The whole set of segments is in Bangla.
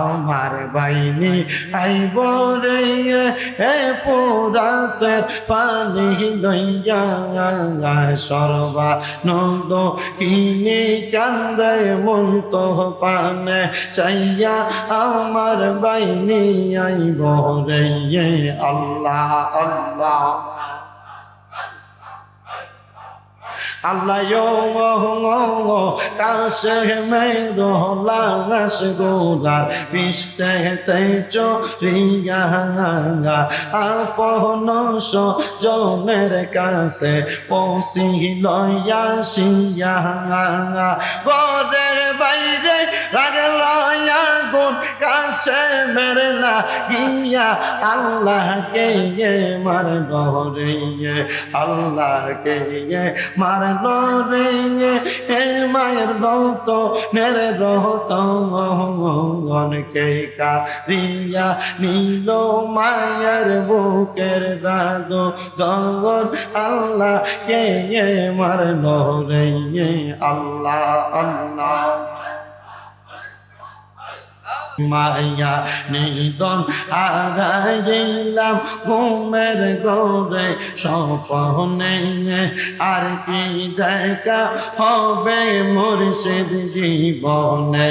আমার বাইনি আইব রে, এ পুরাতের পানি লইয়া সর্বা নন্দ কিনি কান্দে মন্ত পানে, চাইয়া আমার বাইনি আইব রে আল্লাহ আল্লাহ। Ngo কাছে মেরো লাগাস গোলার বিষ্টে তেজো রিয়া আপন জনের কাছে পৌঁছি লয়া সিয়া ঘরের বাইরে রাগল গুণ কাছে মেরলা গিয়া আল্লাহকে মার গরে আল্লাহকে মার রে এ মায়ের দৌত নেরে রহত গনকে কারিয়া নীল মায়ের বুকের জাদু গগন আল্লাহ কে মার রে আল্লাহ আল্লাহ। মায়া নিদন হারাইলাম ঘুমের গোরে স্বপনে আর কি দেখা হবে মুর্শিদ জীবনে?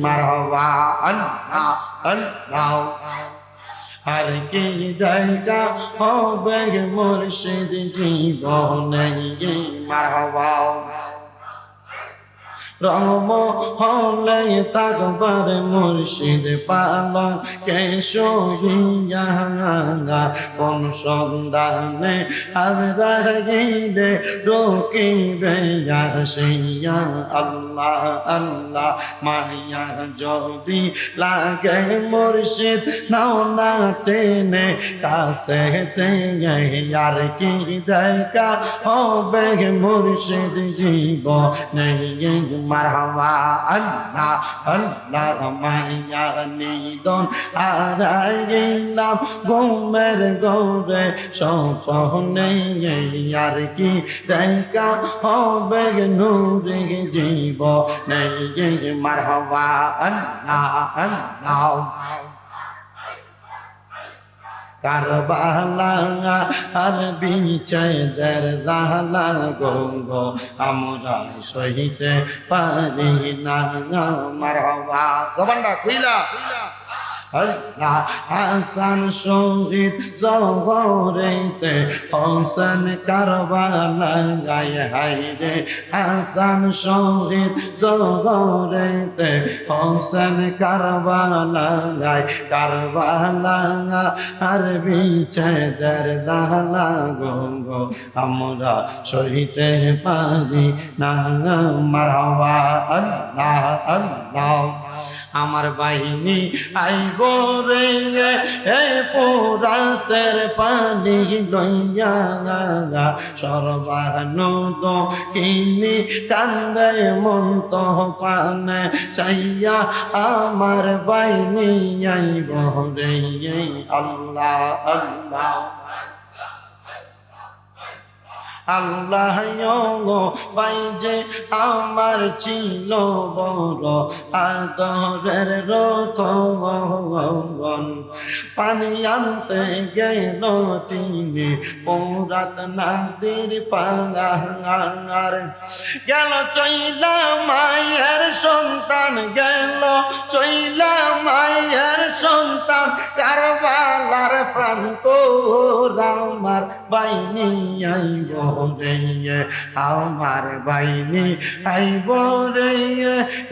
মারবা আল্লাহ আল্লাহ। আর কি দেখা হবে মুর্শিদ জীবনে? মারবা রম হলে তাকবার মুর্শিদ পালন কে সহিয়া কোন সন্ধানে আমরা গেলে রকিবে আসিয়া আল্লাহ আল্লাহ মাইয়া যদি লাগে মুর্শিদ, নাও না টেনে কাছে আর কি দেখা হবে মুর্শিদ জীব নেই মারহাবা, আল্লাহ আল্লাহ মাইয়া নিদন হারাইলাম ঘুমের গৌরে সপনে আর কি দেখা হবে নূরে জীব নেই মারহাবা, আল্লাহ আল্লাহ কারবালা আর বিচয় জর জালা গঙ্গ আমরা সহিতে পারি না মারহাবা। জবানটা খুইলা। আল্লাহ হাসান শহীদ জহরেতে, হোসেন কারবালা গায়ে হাইরে হাসান শহীদ জহরেতে, হোসেন কারবালা গায় কারবালা আর বিছে দালা গঙ্গ। আমরা সহিতে পারি না, মারহাবা, আল্লাহ আল্লাহ। আমার বাহিনী আইব রে হে পোরাতের পানি লইয়া সর্বানন্দ কিনি কান্দে মন্ত পানে চাইয়া আমার বাহিনী আইব রে। আল্লাহ আল্লাহ। আল্লাহ বাইজে আমার ছিল বড় আদরের রথ পানি আনতে গেল তিনি, পৌরাত নাদির পাঙ্গার গেল চইলা মায়ের সন্তান, গেল চইলা মায়ের সন্তান কারবালার প্রান্ত রামার বাইনি আইব রে আমার বাইনি আইব রে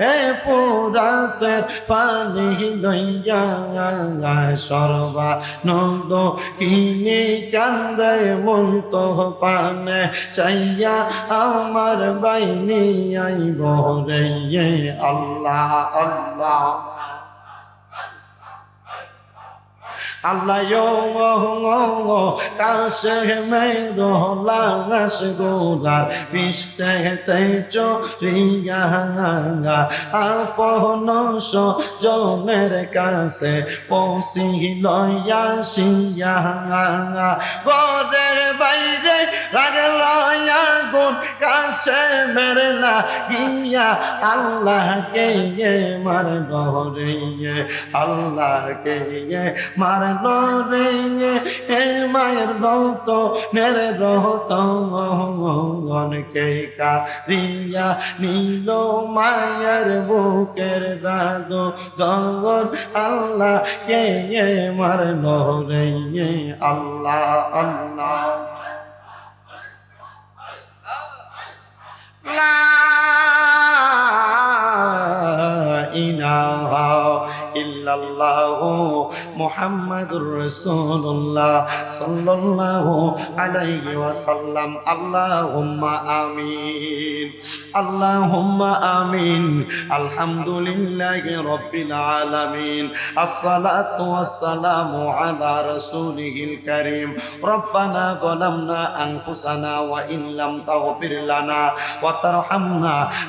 হে পুরাতের পানি লইয়া সর্বা নন্দ কিনি কান্দে মন্ত পানে চাইয়া আমার বাইনি আইব রে আল্লাহ আল্লাহ। আল্লাহ কাছে মেরো লাগাস গোলার বিষ্টে রিয়া আপন জনের কাছে পৌঁছি লয়া সিয়া ঘরের বাইরে রাগল আগুন কাছে মেরে লাগিয়া আল্লাহকে মার রে আল্লাহকে মার রে এ মায়ের দৌত নেরে দৌত গনকে কারিয়া নীল মায়ের বুকের জাদু গগন আল্লাহ কে মার রে আল্লাহ আল্লাহ। ইল্লাল্লাহু মুহাম্মাদুর রাসূলুল্লাহ সাল্লাল্লাহু আলাইহি ওয়াসাল্লাম। আল্লাহুম্মা আমিন। আল্লাহুম্মা আমিন। আলহামদুলিল্লাহি রাব্বিল আলামিন। আসসালাতু ওয়াসসালামু আলা রাসূলিহিল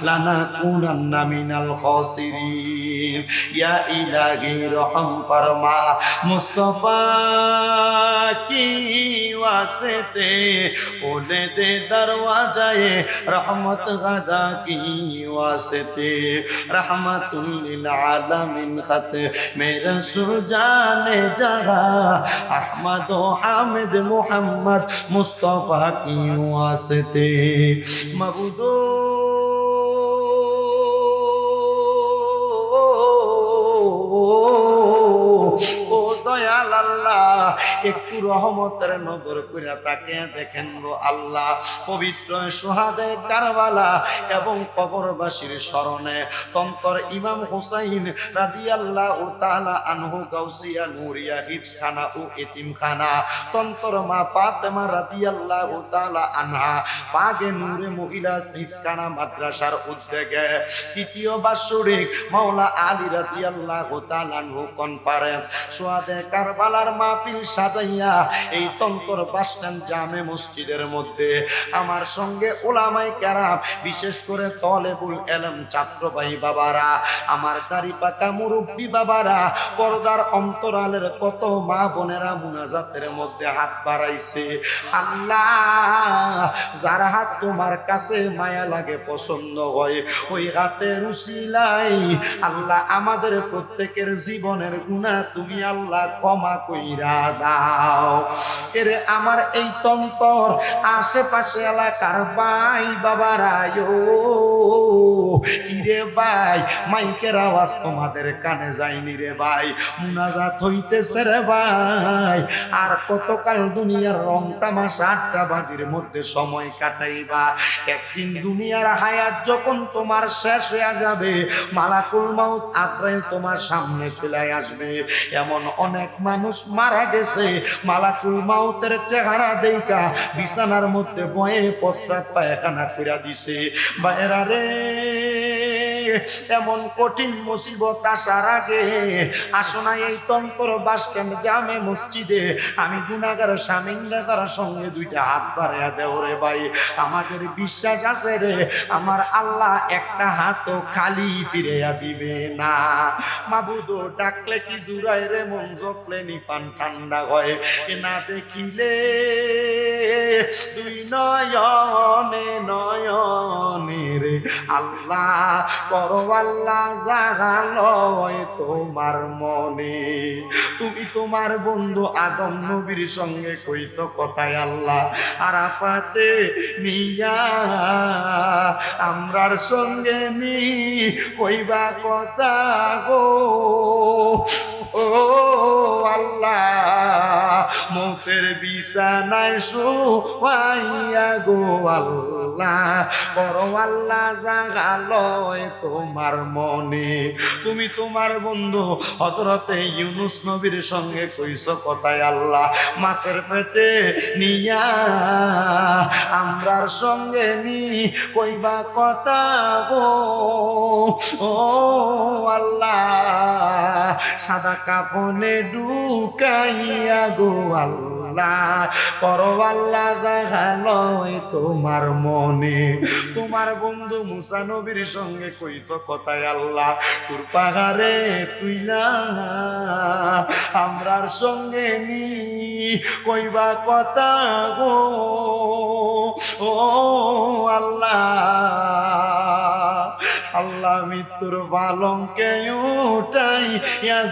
লানা ওয়া মিনাল খাসিরিন। ইয়া ইলাহি রহম ফরমা। মুস্তাফা কি ওয়াসতে ওলে দে দরওয়াজায়ে, রহমত গাদা কি ওয়াসতে। রহমাতুল লিল আলামিন খত মেরা জাগা। আহমদ ও হামিদ মুহাম্মদ মুস্তাফা কি ওয়াসতে। একটু রহমতের নজর করে তাকে দেখেন গো আল্লাহ, পবিত্র সোহাদে কারবালা এবং কবরবাসীর স্মরণে তন্তর ইমাম হুসাইন রাদি আল্লাহ ও তালা আনহু, গাউসিয়া, নুরিয়া হিফসখানা ও এতিমখানা। তন্তর মা ফাতেমা রাদি আল্লাহ ও তালা আনহা পাগে নূরে মহিলা হিফসখানা মাদ্রাসার উদ্যোগে তৃতীয় বাৎসরিক মাওলা আলী রাদি আল্লাহ তালানহু কনফারেন্স সোয়াদে কারবালার মাহফিল সাজাইয়া এই তন্তর বাসস্ট্যান্ড জামে মসজিদের মধ্যে আমার সঙ্গে ওলামাই কেরাম, বিশেষ করে তলেবুল এলম ছাত্র ভাই বাবারা, আমার দাড়ি পাকা মুরব্বী বাবারা, পর্দার অন্তরালের কত মা বোনেরা মুনাজাতের মধ্যে হাত বাড়াইছে। আল্লাহ, যার হাত তোমার কাছে মায়া লাগে, পছন্দ হয়, ওই হাতের উসিলাই আল্লাহ আমাদের প্রত্যেকের জীবনের গুণা তুমি আল্লাহ ক্ষমা কইরা দাও। এরে আমার এই তন্তর আশেপাশে এলাকার ভাই মাইকের আওয়াজ তোমাদের কানে যায়নি রে ভাই। মুনাজাত হইতেছে রে ভাই। আর কতকাল দুনিয়ার রং তামাশা আটটা বাজির মধ্যে সময় কাটাইবা। একদিন দুনিয়ার হায়াত যখন তোমার শেষ হয়ে যাবে, মালাকুল মাউত আত্রাইল তোমার সামনে চলে আসবে। এমন অনেক মানুষ মারা মালাকুল মাউতের চেহারা দেইকা বিছানার মধ্যে বয়ে প্রস্রাব পায়খানা কইরা দিছে। বাইরা রে এমন কঠিন মুসিবত আসার আগে আসনা এই তন্তর বাস স্ট্যান্ড জামে মসজিদে। আমি গুনাগার স্বামীরা তার সঙ্গে দুইটা হাত বাড়াইয়া দেও রে ভাই। আমাদের বিশ্বাস আছে রে, আমার আল্লাহ একটা হাতও খালি ফিরিয়া দিবে না। মাবুদ ডাকলে কি জুড়াই রে, মন জপলে নিপান ঠান্ডা হয়। এ না দেখিলে দুই নয়নে নয়নে রে। আল্লাহ করো, আল্লাহ জাগালয় তোমার মনে। তুমি তোমার বন্ধু আদম নবীর সঙ্গে কইছ কথায় আল্লাহ, আরাফাতে মিয়া, আমরার সঙ্গে নি কইবা কথা গো। মুখের বিছানায় শুয়াইয়া গো আল্লাহ। করো আল্লাহ জাগালয় তোমার মনে। তুমি তোমার বন্ধু হজরতে ইউনুস নবীর সঙ্গে কইস কথায় আল্লাহ, মাছের পেটে নিয়া আমরার সঙ্গে নি, কইবা কথা গো। ও আল্লাহ, সাদা কাপনে ডুকাইয়া গো আল্লাহ। আল্লাহ করো আল্লাহ তোমার মনে। তোমার বন্ধু মুসা নবীর সঙ্গে কইছ কথায় আল্লাহ, তোর পাহাড়ে তুইলা, আমরার সঙ্গে নি, কইবা কথা গো। ও আল্লাহ মৃত্যুর পালঙ্কে উঠাই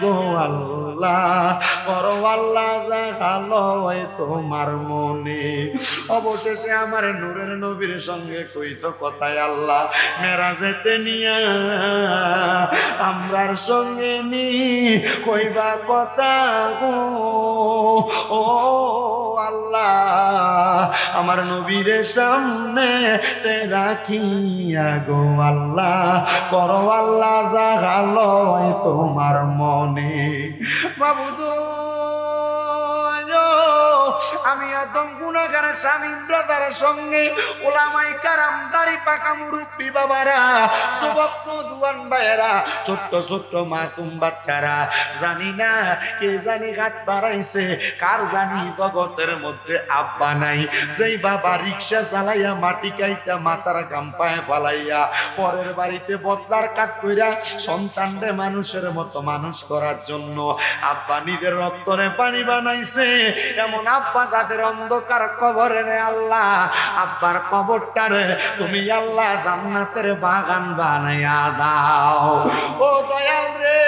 গো আল্লাহ। আল্লাহ জাগালো তোমার মনে। অবশেষে আমার নূরের নবীর সঙ্গে কইত কথায় আল্লাহ মেরা যেতে নিয়া আমরার সঙ্গে নি, কইবা কথা গো। ও আল্লাহ আমার নবীর সামনে তে রাখিয়া গো আল্লাহ। করো আল্লাহ জাগালো তোমার মনে। বাবুদো আমি একদম গুণাগার স্বামী, ব্রাদারের সঙ্গে ওলামাই কারাম, দাড়ি পাকা মুরব্বী বাবারা, যুবক নদুয়ান ভাইয়েরা, ছোট্ট ছোট্ট মাসুম বাচ্চারা, জানি না কে জানি হাত বাড়াইছে, কার জানি জগতের মধ্যে আব্বা নাই। যেই বাবা রিক্সা চালাইয়া মাটি কাইটা মাথার কাম্পায় ফালাইয়া পরের বাড়িতে বদলার কাজ কইরা সন্তানরে মানুষের মতো মানুষ করার জন্য আব্বা নিজের রক্তরে পানি বানাইছে। এমন আব্বা তাদের অন্ধকার কবরে রে আল্লাহ। আব্বার কবরটা রে তুমি আল্লাহ জান্নাতের বাগান বানাইয়া দাও। ও দয়াল রে,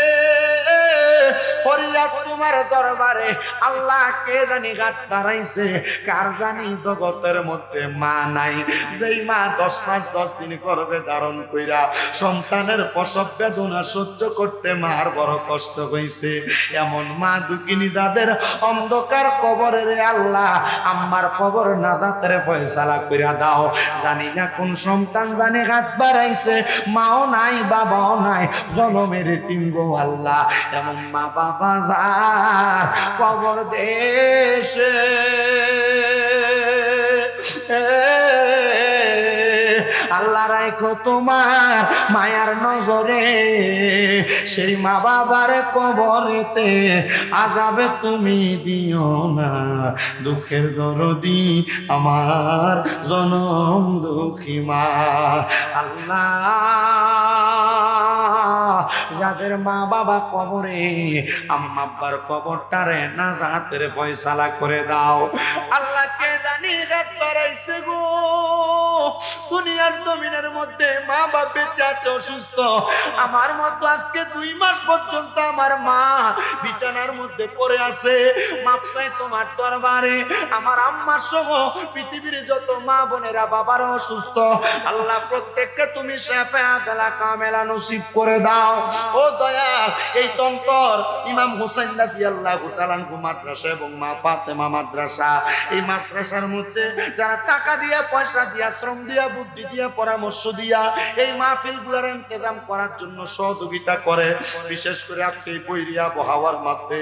ফরিয়াদ তোমার দরবারে আল্লাহ কে জানি গাত বাড়াইছে? কার জানি জগতের মধ্যে মা নাই? যেই মা দশ মাস দশ দিন করবে ধারণ কইরা সন্তানের প্রসব বেদনা সহ্য করতে মার বড় কষ্ট হইছে। এমন মা দুকিনী দাদের অন্ধকার কবরের আল্লাহ আম্মার কবর না দাঁতের ফয়সালা কইরা দাও। জানি না কোন সন্তান জানে হাত বাড়াইছে। মাও নাই, বাবাও নাই, জনমের তিনগো আল্লাহ। এমন মা বাবা যার কবর দেশে। আল্লাহ রাখো তোমার মায়ার নজরে, সেই মা বাবার কবরেতে আজাবে তুমি দিও না। দুঃখের দরদি আমার জনম দুঃখী মা। আল্লাহ যাদের মা বাবা কবরে। আম্মা আব্বার কবরটারে না জাতের ফয়সালা করে দাও। আল্লাহকে জানি রাত বাড়াইছে গো। দুনিয়ার জমিনের মধ্যে মা বাপ বেঁচে আছে, অসুস্থ। আমার মতো আজকে দুই মাস পর্যন্ত আমার মা বিছানার মধ্যে পড়ে আছে। মাপসাই তোমার দরবারে। আমার সহ পৃথিবীর যত মা বোনেরা অসুস্থ, আল্লাহ প্রত্যেককে তুমি কামেলা নসিব করে দাও। ও দয়াল, এই তন্তর ইমাম হোসেন রাজি আল্লাহ তালানহু মাদ্রাসা এবং মা ফাতেমা মাদ্রাসা। এই মাদ্রাসার মধ্যে যারা টাকা দিয়া, পয়সা দিয়া শ্রম দিয়া, বুদ্ধি দিয়া, পরামর্শ দিয়া এই মাহফিলগুলার ইন্তজাম করার জন্য সহযোগিতা করে। বিশেষ করে আজকে এই বৈরিয়া বহাওয়ার মধ্যে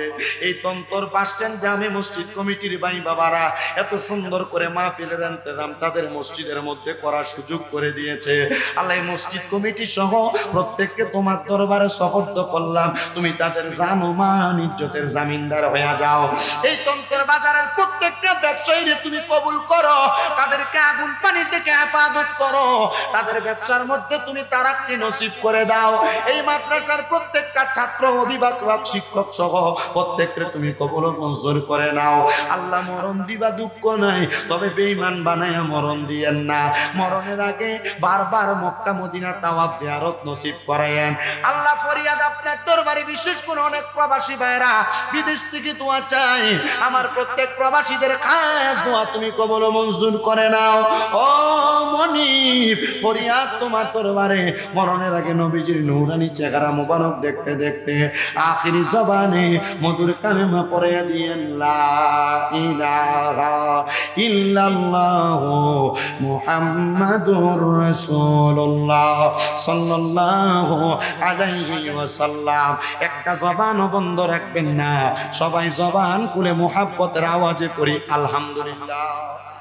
এই তন্তর বাস স্ট্যান্ড, জামে মসজিদ কমিটির ভাই বাবারা এত সুন্দর করে মাহফিলের ইন্তজাম তাদের মসজিদের মধ্যে করার সুযোগ করে দিয়েছে। আল্লাহ মসজিদ কমিটি সহ প্রত্যেককে তোমার দরবারে সফর্দ করলাম। তুমি তাদের জানো মান ইজ্জতের জামিনদার হয়ে যাও। এই তন্ত্রের বাজারের প্রত্যেকটা ব্যবসায়ীরে তুমি কবুল করো, তাদেরকে আগুন পানি থেকে হেফাজত করো, তাদের ব্যবসার মধ্যে তুমি তারাক্তি নসিব করে দাও। এই মাদ্রাসার প্রত্যেকটা ছাত্র, অভিভাবক, শিক্ষক সহ প্রত্যেককে তুমি কবল মঞ্জুর করে নাও। আল্লাহ মরণ দিবা, দুঃখ নাই, তবে বেঈমান বানায়া মরণ দিয়েন না। মরণের আগে বারবার মক্কা, মদিনা তাওয়াব জিয়ারত নসিব করায়েন। আল্লাহ ফরিয়াদ আপনার দরবারে বিশেষ করে অনেক প্রবাসী ভাইরা বিদেশ থেকে দোয়া চাই। আমার প্রত্যেক প্রবাসীদের খায় দোয়া তুমি কবল মঞ্জুর করে নাও। ও মনিব, ফরিয়াদ তোমার দরবারে। মরণের আগে নবীজির নৌরানি চেহারা মোবারক দেখতে দেখতে আখিরি জবানে মধুর কালেমা পড়ে দিয়েন, লা ইল্লাল্লাহ মুহাম্মাদুর রাসূলুল্লাহ সাল্লাল্লাহু আলাইহি ওয়াসাল্লাম। একটা জবান বন্ধ রাখবেন না। সবাই জবান খুলে মোহাব্বতের আওয়াজে করি আলহামদুলিল্লাহ।